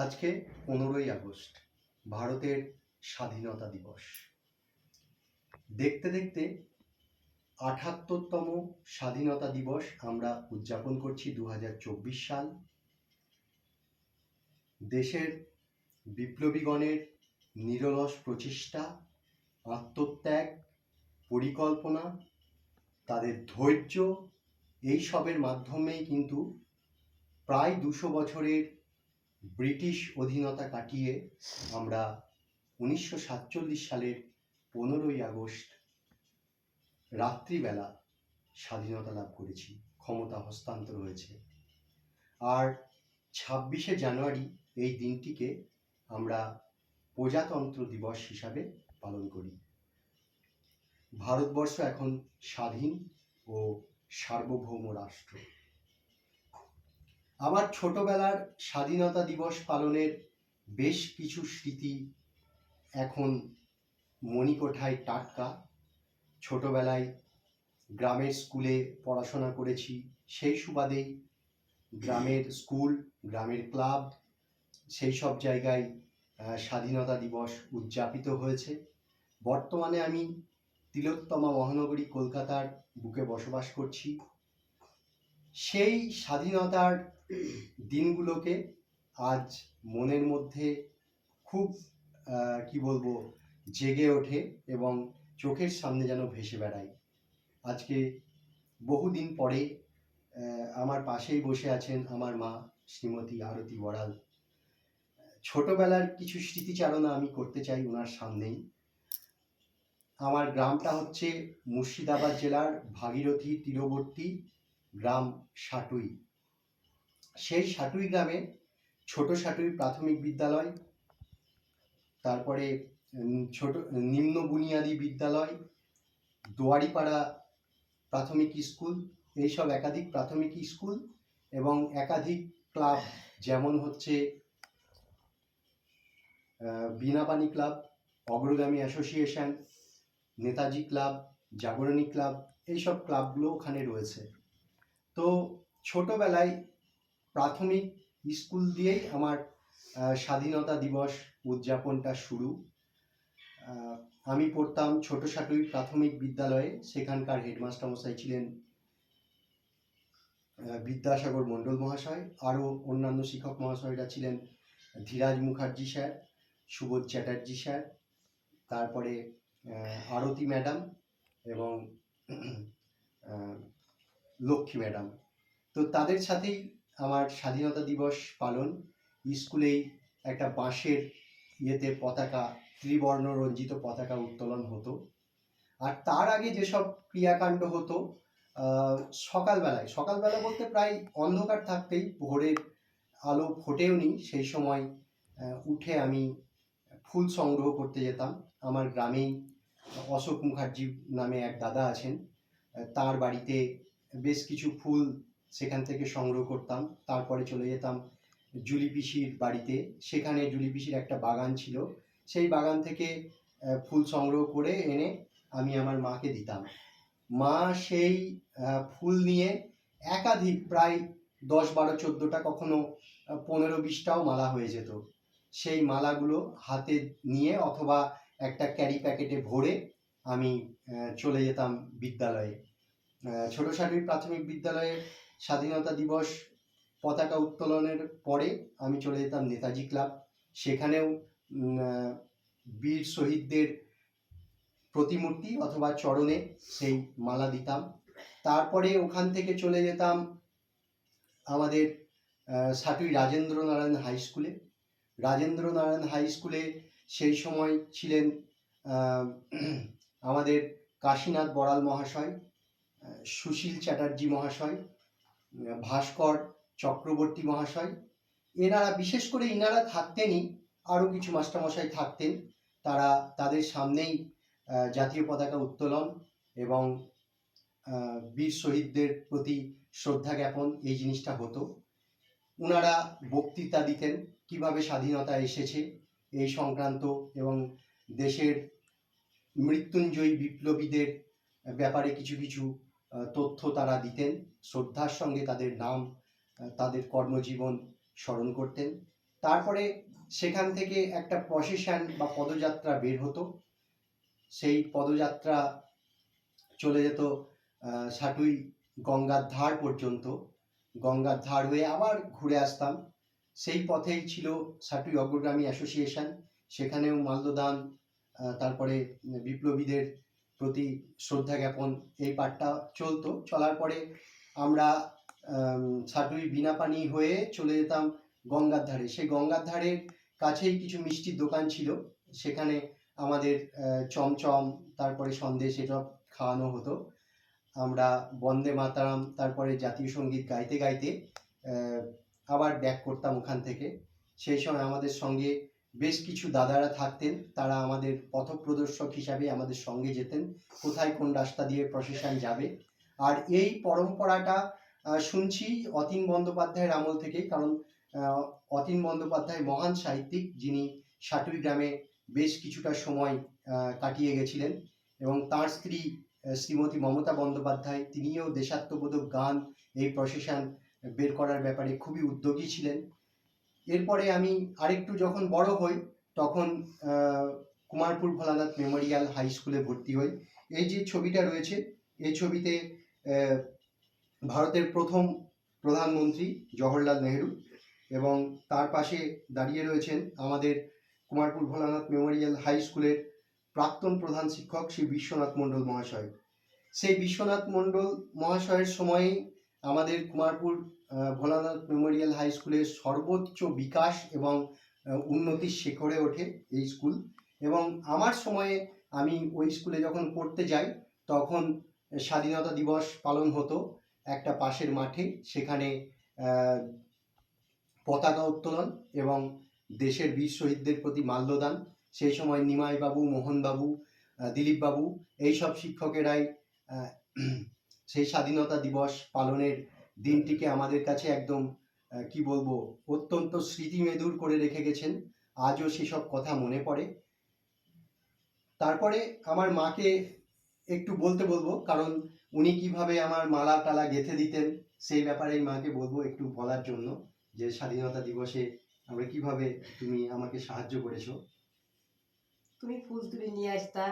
আজকে পনেরোই আগস্ট, ভারতের স্বাধীনতা দিবস। দেখতে দেখতে আঠাত্তরতম স্বাধীনতা দিবস আমরা উদযাপন করছি দু হাজার চব্বিশ সাল। দেশের বিপ্লবীগণের নিরলস প্রচেষ্টা, আত্মত্যাগ, পরিকল্পনা, তাদের ধৈর্য এইসবের মাধ্যমেই কিন্তু প্রায় দুশো বছরের ব্রিটিশ অধীনতা কাটিয়ে আমরা উনিশশো সাতচল্লিশ সালের পনেরোই আগস্ট রাত্রিবেলা স্বাধীনতা লাভ করেছি, ক্ষমতা হস্তান্তর হয়েছে। আর ছাব্বিশে জানুয়ারি এই দিনটিকে আমরা প্রজাতন্ত্র দিবস হিসাবে পালন করি। ভারতবর্ষ এখন স্বাধীন ও সার্বভৌম রাষ্ট্র। আমার ছোটবেলার স্বাধীনতা দিবস পালনের বেশ কিছু স্মৃতি এখন মণিকোঠায় টাটকা। ছোটবেলায় গ্রামের স্কুলে পড়াশোনা করেছি, সেই সুবাদেই গ্রামের স্কুল, গ্রামের ক্লাব, সেই সব জায়গায় স্বাধীনতা দিবস উদযাপিত হয়েছে। বর্তমানে আমি তিলোত্তমা মহানগরী কলকাতার বুকে বসবাস করছি। সেই স্বাধীনতার দিনগুলোকে আজ মনের মধ্যে খুব কি বলব, জেগে ওঠে এবং চোখের সামনে যেন ভেসে বেড়ায়। আজকে বহুদিন পরে আমার পাশেই বসে আছেন আমার মা, শ্রীমতী আরতি বড়াল। ছোটবেলার কিছু স্মৃতিচারণা আমি করতে চাই ওনার সামনেই। আমার গ্রামটা হচ্ছে মুর্শিদাবাদ জেলার ভাগীরথী, তীরবর্তী গ্রাম সাটুই। সেই সাটুই গ্রামে ছোট সাটুই প্রাথমিক বিদ্যালয় তারপরে ছোট নিম্ন বুনিয়াদী বিদ্যালয় দোয়ারিপাড়া প্রাথমিক স্কুল এইসব একাধিক প্রাথমিক স্কুল এবং একাধিক ক্লাব যেমন হচ্ছে আহ, Binapani club Agragami association Netaji club Jagarani club এইসব ক্লাবগুলো ওখানে রয়েছে। তো ছোটবেলায় প্রাথমিক স্কুল দিয়েই আমার স্বাধীনতা দিবস উদযাপনটা শুরু। আমি পড়তাম ছোট সাটুই প্রাথমিক বিদ্যালয়ে, সেখানকার হেডমাস্টার মশাই ছিলেন বিদ্যাসাগর মণ্ডল মহাশয়। আরও অন্যান্য শিক্ষক মহাশয়রা ছিলেন, ধীরাজ মুখার্জি স্যার, সুবোধ চ্যাটার্জি স্যার, তারপরে আরতি ম্যাডাম এবং লক্ষ্মী ম্যাডাম। তো তাদের সাথেই আমার স্বাধীনতা দিবস পালন, স্কুলেই একটা বাঁশের ইয়েতে পতাকা, ত্রিবর্ণ রঞ্জিত পতাকা উত্তোলন হতো। আর তার আগে যেসব ক্রিয়াকাণ্ড হতো সকালবেলায়, সকালবেলা বলতে প্রায় অন্ধকার থাকতেই ভোরের আলো ফোটেও নি, সেই সময় উঠে আমি ফুল সংগ্রহ করতে যেতাম। আমার গ্রামেই অশোক মুখার্জি নামে এক দাদা আছেন তার বাড়িতে বেশ কিছু ফুল সেখান থেকে সংগ্রহ করতাম, তারপরে চলে যেতাম জুলি পিসির বাড়িতে। সেখানে জুলি পিসির একটা বাগান ছিল। সেই বাগান থেকে ফুল সংগ্রহ করে এনে আমি আমার মাকে দিতাম। মা সেই ফুল নিয়ে একাধিক, প্রায় দশ বারো চোদ্দোটা, কখনো পনেরো বিশটাও মালা হয়ে যেত। সেই মালাগুলো হাতে নিয়ে অথবা একটা ক্যারি প্যাকেটে ভরে আমি চলে যেতাম বিদ্যালয়ে। ছোট সাটুই প্রাথমিক বিদ্যালয়ে স্বাধীনতা দিবস পতাকা উত্তোলনের পরে আমি চলে যেতাম নেতাজি ক্লাব। সেখানেও বীর শহীদদের প্রতিমূর্তি অথবা চরণে সেই মালা দিতাম। তারপরে ওখান থেকে চলে যেতাম আমাদের সাটুই রাজেন্দ্র নারায়ণ হাই স্কুলে। রাজেন্দ্র নারায়ণ হাই স্কুলে সেই সময় ছিলেন আমাদের কাশীনাথ বড়াল মহাশয় সুশীল চ্যাটার্জি মহাশয়। ভাস্কর চক্রবর্তী মহাশয়। এনারা বিশেষ করে ইনারা থাকতেনই, আরও কিছু মাস্টারমশাই থাকতেন। তারা তাদের সামনেই জাতীয় পতাকা উত্তোলন এবং বীর শহীদদের প্রতি শ্রদ্ধা জ্ঞাপন, এই জিনিসটা হতো। ওনারা বক্তৃতা দিতেন, কীভাবে স্বাধীনতা এসেছে এই সংক্রান্ত এবং দেশের মৃত্যুঞ্জয়ী বিপ্লবীদের ব্যাপারে কিছু কিছু তথ্য তারা দিতেন, শ্রদ্ধার সঙ্গে তাদের নাম তাদের কর্মজীবন স্মরণ করতেন। তারপরে সেখান থেকে একটা প্রসেশন বা পদযাত্রা বের হতো। সেই পদযাত্রা চলে যেত সাটুই গঙ্গার ধার পর্যন্ত। গঙ্গার ধার হয়ে আবার ঘুরে আসতাম। সেই পথেই ছিল সাটুই অগ্রগামী অ্যাসোসিয়েশন। সেখানেও মাল্যদান তারপরে বিপ্লবীদের প্রতি শ্রদ্ধা জ্ঞাপন এই পাঠটা চলতো। চলার পরে আমরা ছাটুই সাটুই বিনাপানি হয়ে চলে যেতাম গঙ্গার ধারে। সেই গঙ্গার ধারের কাছেই কিছু মিষ্টির দোকান ছিল। সেখানে আমাদের চমচম, তারপরে সন্দেশ এসব খাওয়ানো হতো। আমরা বন্দে মাতারাম, তারপরে জাতীয় সংগীত গাইতে গাইতে আবার ব্যাক করতাম ওখান থেকে। সেই সময় আমাদের সঙ্গে বেশ কিছু দাদারা থাকতেন, তারা আমাদের পথপ্রদর্শক হিসাবে আমাদের সঙ্গে যেতেন, কোথায় কোন রাস্তা দিয়ে প্রসেশন যাবে। আর এই পরম্পরাটা শুনছি অতীন বন্দ্যোপাধ্যায়ের আমল থেকেই, কারণ অতীন বন্দ্যোপাধ্যায় মহান সাহিত্যিক, যিনি সাটুই গ্রামে বেশ কিছুটা সময় কাটিয়ে গেছিলেন এবং তার স্ত্রী শ্রীমতী মমতা বন্দ্যোপাধ্যায়, তিনিও দেশাত্মবোধক গান, এই প্রসেশন বের করার ব্যাপারে খুবই উদ্যোগী ছিলেন। এরপরে আমি আরেকটু যখন বড় হই, তখন কুমারপুর ভোলানাথ মেমোরিয়াল হাই স্কুলে ভর্তি হই। এই যে ছবিটা রয়েছে, এই ছবিতে ভারতের প্রথম প্রধানমন্ত্রী জওহরলাল নেহেরু এবং তার পাশে দাঁড়িয়ে রয়েছেন আমাদের কুমারপুর ভোলানাথ মেমোরিয়াল হাই স্কুলের প্রাক্তন প্রধান শিক্ষক শ্রী বিশ্বনাথ মণ্ডল মহাশয়। সেই বিশ্বনাথ মণ্ডল মহাশয়ের সময়ে আমাদের কুমারপুর ভোলানাথ মেমোরিয়াল হাই স্কুলের সর্বোচ্চ বিকাশ এবং উন্নতির শিখরে ওঠে এই স্কুল। এবং আমার সময়ে আমি ওই স্কুলে যখন পড়তে যাই, তখন স্বাধীনতা দিবস পালন হতো একটা পাশের মাঠে। সেখানে পতাকা উত্তোলন এবং দেশের বীর শহীদদের প্রতি মাল্যদান। সেই সময় নিমাই বাবু মোহনবাবু দিলীপবাবু, এইসব শিক্ষকেরাই সেই স্বাধীনতা দিবস পালনের দিনটিকে আমাদের কাছে একদম কি বলব, অত্যন্ত স্মৃতিমেদুর করে রেখে গেছেন। আজও সেসব কথা মনে পড়ে। তারপরে আমার মাকে একটু বলতে বলব, কারণ উনি কীভাবে আমার মালা টালা গেঁথে দিতেন, সেই ব্যাপারে মাকে বলব একটু বলার জন্য যে, স্বাধীনতা দিবসে আমরা কীভাবে তুমি আমাকে সাহায্য করেছ। তুমি ফুল তুলে নিয়ে আসতা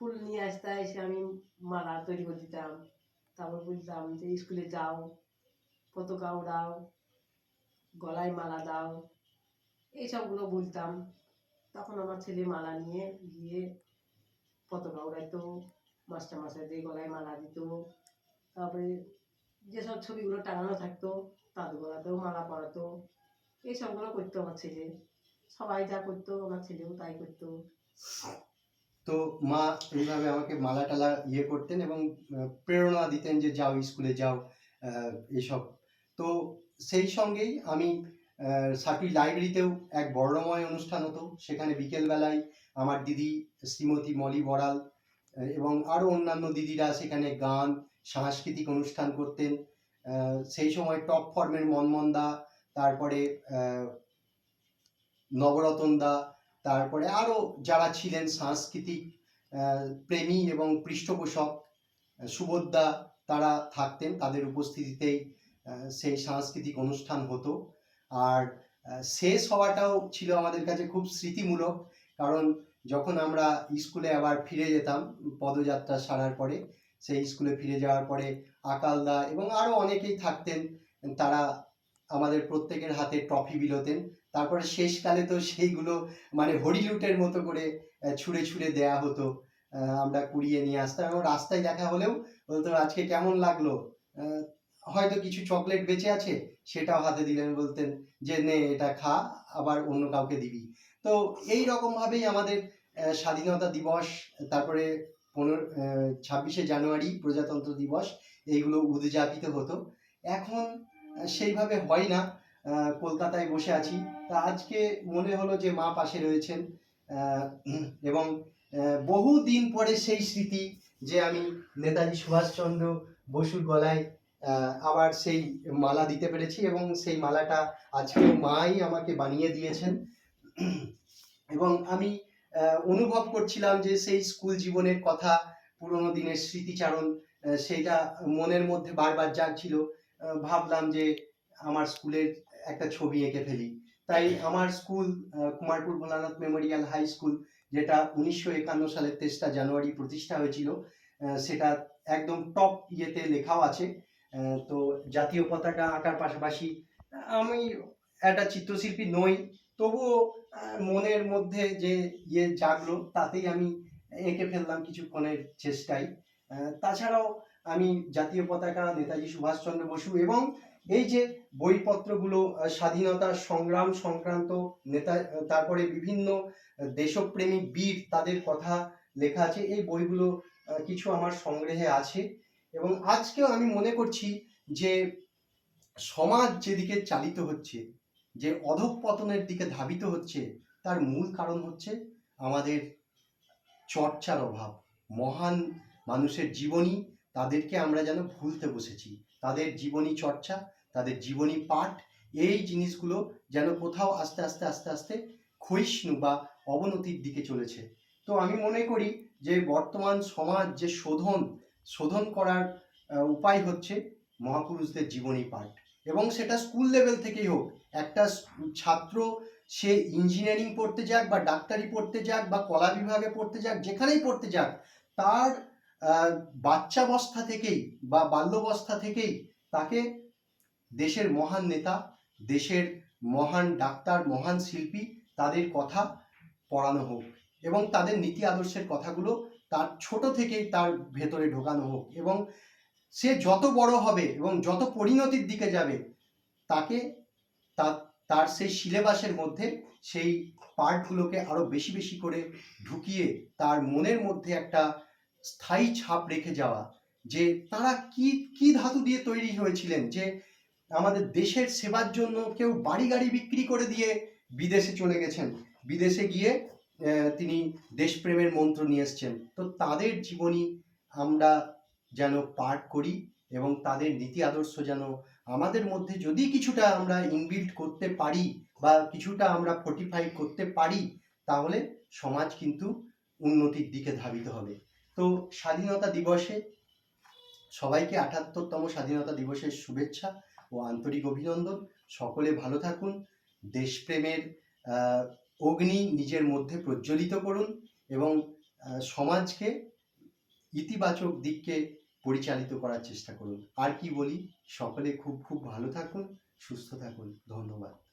ফুল নিয়ে আসতে এসে আমি মালা তৈরি করে দিতাম। তারপর বলতাম যে, স্কুলে যাও, পতাকা উড়াও, গলায় মালা দাও। এইসবগুলো বলতাম। তখন আমার ছেলে মালা নিয়ে গিয়ে পতাকা উড়াইতো, মাস্টার মাস্টারদের গলায় মালা দিত। তারপরে যেসব ছবিগুলো টাঙানো থাকতো তাদের গলাতেও মালা পরাতো। এইসবগুলো করতো আমার ছেলে। সবাই যা করতো, আমার ছেলেও তাই করতো। তো মা এইভাবে আমাকে মালা টালা ইয়ে করতেন এবং প্রেরণা দিতেন যে যাও স্কুলে যাও এসব। তো সেই সঙ্গেই আমি সাটুই লাইব্রেরিতেও এক বর্ণময় অনুষ্ঠান হতো। সেখানে বিকেলবেলায় আমার দিদি শ্রীমতী মলি বড়াল এবং আরও অন্যান্য দিদিরা সেখানে গান, সাংস্কৃতিক অনুষ্ঠান করতেন। সেই সময় টপ ফর্মের মনমন্দা, তারপরে নবরতন দা তারপরে আরও যারা ছিলেন সাংস্কৃতিক প্রেমী এবং পৃষ্ঠপোষক সুবোধদা তারা থাকতেন, তাদের উপস্থিতিতেই সেই সাংস্কৃতিক অনুষ্ঠান হতো। আর শেষ হওয়াটাও ছিল আমাদের কাছে খুব স্মৃতিমূলক, কারণ যখন আমরা স্কুলে আবার ফিরে যেতাম, পদযাত্রা সারার পরে, সেই স্কুলে ফিরে যাওয়ার পরে আকালদা এবং আরও অনেকেই থাকতেন, তারা আমাদের প্রত্যেকের হাতে ট্রফি বিলোতেন। তারপরে শেষকালে তো সেইগুলো মানে হরিলুটের মতো করে ছুঁড়ে ছুঁড়ে দেয়া হতো আমরা কুড়িয়ে নিয়ে আসতাম এবং রাস্তায় দেখা হলেও বলতো, আজকে কেমন লাগল? হয়তো কিছু চকলেট বেঁচে আছে? সেটাও হাতে দিলেন, বলতেন যে, নে, এটা খা, আবার অন্য কাউকে দিবি। তো এই রকম ভাবেই আমাদের স্বাধীনতা দিবস, তারপরে পনেরো ছাব্বিশে জানুয়ারি প্রজাতন্ত্র দিবস, এইগুলো উদযাপিত হতো। এখন সেইভাবে হয় না। কলকাতায় বসে আছি। তা আজকে মনে হলো যে মা পাশে রয়েছেন এবং বহু দিন পরে সেই স্মৃতি যে আমি নেতাজি সুভাষচন্দ্র বসুর গলায় আবার সেই মালা দিতে পেরেছি এবং সেই মালাটা আজকে মাই আমাকে বানিয়ে দিয়েছেন। এবং আমি অনুভব করছিলাম যে সেই স্কুল জীবনের কথা, পুরোনো দিনের স্মৃতিচারণ সেইটা মনের মধ্যে বারবার জাগছিল। ভাবলাম যে আমার স্কুলের একটা ছবি এঁকে ফেলি। তাই আমার school Kumarpur Bholanath memorial high school যেটা উনিশশো একান্ন সালের তেসরা জানুয়ারি প্রতিষ্ঠা হয়েছিল সেটা একদম টপ ইয়েতে লেখাও আছে তো জাতীয় পতাকা আঁকার পাশাপাশি আমি একটা চিত্রশিল্পী নই তবুও মনের মধ্যে যে ইয়ে জাগলো তাতেই আমি এঁকে ফেললাম কিছুক্ষণের চেষ্টায় তাছাড়াও আমি জাতীয় পতাকা নেতাজি সুভাষচন্দ্র বসু এবং এই যে বইপত্রগুলো স্বাধীনতা সংগ্রাম সংক্রান্ত নেতা তারপরে বিভিন্ন আহ, দেশপ্রেমিক বীর তাদের কথা লেখা আছে এই বইগুলো কিছু আমার সংগ্রহে আছে। এবং আজকেও আমি মনে করছি যে সমাজ যেদিকে চালিত হচ্ছে যে অধঃপতনের দিকে ধাবিত হচ্ছে তার মূল কারণ হচ্ছে আমাদের চর্চার অভাব। মহান মানুষের জীবনী তাদেরকে আমরা যেন ভুলতে বসেছি। তাদের জীবনী চর্চা তাদের জীবনী পাঠ, এই জিনিসগুলো যেন কোথাও আস্তে আস্তে আস্তে আস্তে ক্ষয়িষ্ণু বা অবনতির দিকে চলেছে। তো আমি মনে করি যে বর্তমান সমাজ যে শোধন শোধন করার উপায় হচ্ছে মহাপুরুষদের জীবনী পাঠ। এবং সেটা স্কুল লেভেল থেকেই হোক, একটা ছাত্র সে ইঞ্জিনিয়ারিং পড়তে যাক বা ডাক্তারি পড়তে যাক বা কলা বিভাগে পড়তে যাক, যেখানেই পড়তে যাক, তার বাচ্চাবস্থা থেকেই বা বাল্যবস্থা থেকেই তাকে দেশের মহান নেতা, দেশের মহান ডাক্তার, মহান শিল্পী, তাদের কথা পড়ানো হোক এবং তাদের নীতি আদর্শের কথাগুলো তার ছোট থেকেই তার ভেতরে ঢোকানো হোক এবং সে যত বড় হবে এবং যত পরিণতির দিকে যাবে, তাকে তার সেই সিলেবাসের মধ্যে সেই পার্টগুলোকে আরও বেশি বেশি করে ঢুকিয়ে তার মনের মধ্যে একটা স্থায়ী ছাপ রেখে যাওয়া, যে তারা কি কি ধাতু দিয়ে তৈরি হয়েছিলেন, যে আমাদের দেশের সেবার জন্য কেউ বাড়ি গাড়ি বিক্রি করে দিয়ে বিদেশে চলে গেছেন। বিদেশে গিয়ে তিনি দেশপ্রেমের মন্ত্র নিয়ে এসছেন। তো তাদের জীবনী আমরা যেন পাঠ করি এবং তাদের নীতি আদর্শ যেন আমাদের মধ্যে যদি কিছুটা আমরা ইনবিল্ড করতে পারি বা কিছুটা আমরা ফোর্টিফাই করতে পারি, তাহলে সমাজ কিন্তু উন্নতির দিকে ধাবিত হবে। তো স্বাধীনতা দিবসে সবাইকে আটাত্তরতম স্বাধীনতা দিবসের শুভেচ্ছা। ও আন্তরিক অভিনন্দন। সকলে ভালো থাকুন। দেশপ্রেমের অগ্নি নিজের মধ্যে প্রজ্বলিত করুন এবং সমাজকে ইতিবাচক দিককে পরিচালিত করার চেষ্টা করুন। আর কি বলি, সকলে খুব খুব ভালো থাকুন, সুস্থ থাকুন। ধন্যবাদ।